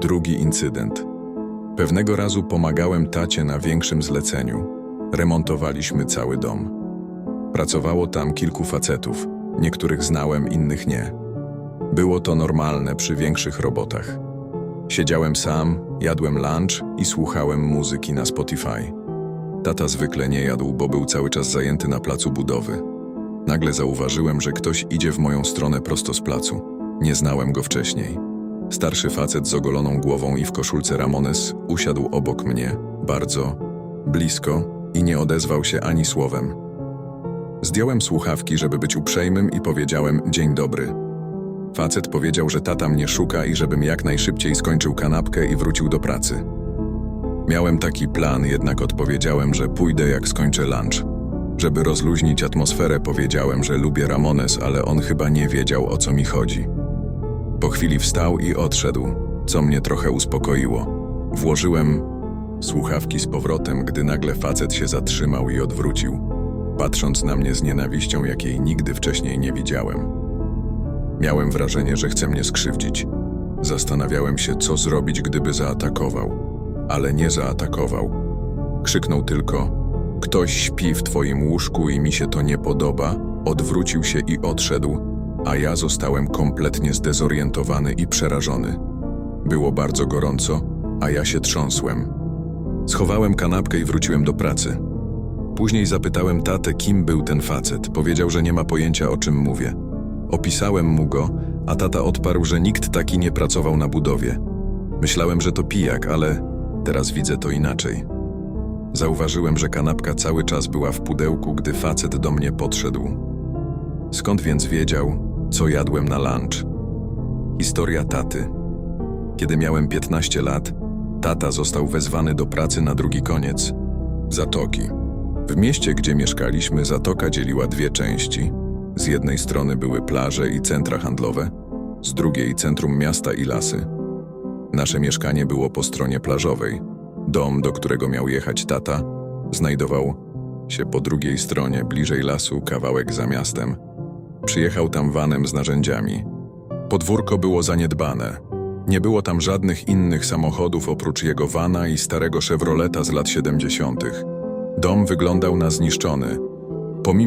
Drugi incydent. Pewnego razu pomagałem tacie na większym zleceniu. Remontowaliśmy cały dom. Pracowało tam kilku facetów. Niektórych znałem, innych nie. Było to normalne przy większych robotach. Siedziałem sam, jadłem lunch i słuchałem muzyki na Spotify. Tata zwykle nie jadł, bo był cały czas zajęty na placu budowy. Nagle zauważyłem, że ktoś idzie w moją stronę prosto z placu. Nie znałem go wcześniej. Starszy facet z ogoloną głową i w koszulce Ramones usiadł obok mnie, bardzo blisko i nie odezwał się ani słowem. Zdjąłem słuchawki, żeby być uprzejmym i powiedziałem dzień dobry. Facet powiedział, że tata mnie szuka i żebym jak najszybciej skończył kanapkę i wrócił do pracy. Miałem taki plan, jednak odpowiedziałem, że pójdę jak skończę lunch. Żeby rozluźnić atmosferę, powiedziałem, że lubię Ramones, ale on chyba nie wiedział o co mi chodzi. Po chwili wstał i odszedł, co mnie trochę uspokoiło. Włożyłem słuchawki z powrotem, gdy nagle facet się zatrzymał i odwrócił, patrząc na mnie z nienawiścią, jakiej nigdy wcześniej nie widziałem. Miałem wrażenie, że chce mnie skrzywdzić. Zastanawiałem się, co zrobić, gdyby zaatakował, ale nie zaatakował. Krzyknął tylko: Ktoś śpi w twoim łóżku i mi się to nie podoba, odwrócił się i odszedł, a ja zostałem kompletnie zdezorientowany i przerażony. Było bardzo gorąco, a ja się trząsłem. Schowałem kanapkę i wróciłem do pracy. Później zapytałem tatę, kim był ten facet. Powiedział, że nie ma pojęcia, o czym mówię. Opisałem mu go, a tata odparł, że nikt taki nie pracował na budowie. Myślałem, że to pijak, ale teraz widzę to inaczej. Zauważyłem, że kanapka cały czas była w pudełku, gdy facet do mnie podszedł. Skąd więc wiedział, co jadłem na lunch? Historia taty. Kiedy miałem 15 lat, tata został wezwany do pracy na drugi koniec zatoki. W mieście, gdzie mieszkaliśmy, zatoka dzieliła dwie części. Z jednej strony były plaże i centra handlowe, z drugiej centrum miasta i lasy. Nasze mieszkanie było po stronie plażowej. Dom, do którego miał jechać tata, znajdował się po drugiej stronie, bliżej lasu, kawałek za miastem. Przyjechał tam vanem z narzędziami. Podwórko było zaniedbane. Nie było tam żadnych innych samochodów oprócz jego vana i starego Chevroleta z lat 70. Dom wyglądał na zniszczony,